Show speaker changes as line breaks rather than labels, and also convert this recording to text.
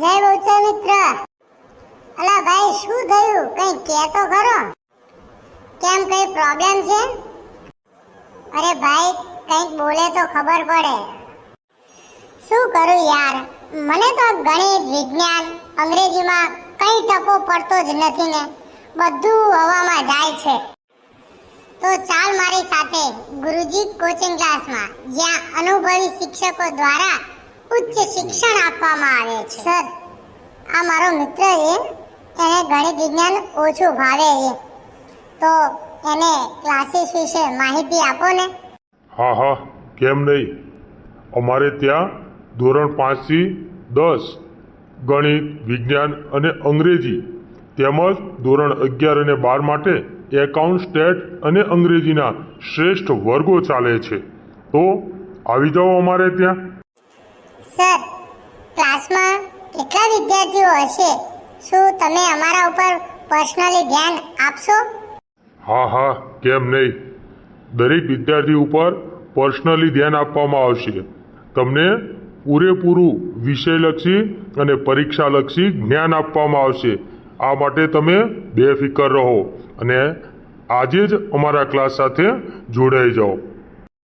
જય બહુચર મિત્ર. અલા ભાઈ, શું થયું? કઈ તો ખરો? કેમ કઈ પ્રોબ્લેમ છે? અરે ભાઈ, કંઈક બોલે તો ખબર પડે. શું કરું યાર? મને તો ગણિત, વિજ્ઞાન, અંગ્રેજીમાં કઈ ટકો પડતો જ નથી ને. બધું હવામાં જાય છે. તો ચાલ મારી સાથે ગુરુજી કોચિંગ ક્લાસમાં જ્યાં અનુભવી શિક્ષકો દ્વારા ઉચ્ચ શિક્ષણ આપવામાં આવે છે. સર, આ મારો મિત્ર છે. એને ગણિત વિજ્ઞાન ઓછું ભાવે છે. તો એને ક્લાસીસ વિશે માહિતી આપો ને.
હા હા, કેમ નહીં? અમારે ત્યાં ધોરણ પાંચથી દસ ગણિત, વિજ્ઞાન અને અંગ્રેજી તેમજ ધોરણ અગિયાર અને બાર માટે એકાઉન્ટ, સ્ટેટ અને અંગ્રેજીના શ્રેષ્ઠ વર્ગો ચાલે છે. તો આવી જાઓ અમારે ત્યાં.
સર, ક્લાસમાં કેટલા વિદ્યાર્થીઓ હશે? શું તમે અમારા ઉપર પર્સનલી ધ્યાન આપશો?
હા હા, કેમ નહીં? દરેક વિદ્યાર્થી ઉપર પર્સનલી ધ્યાન આપવામાં આવશે. તમને પૂરેપૂરું વિષયલક્ષી અને પરીક્ષાલક્ષી જ્ઞાન આપવામાં આવશે. આ માટે તમે બેફિકર રહો અને આજે જ અમારા ક્લાસ સાથે જોડાઈ જાઓ.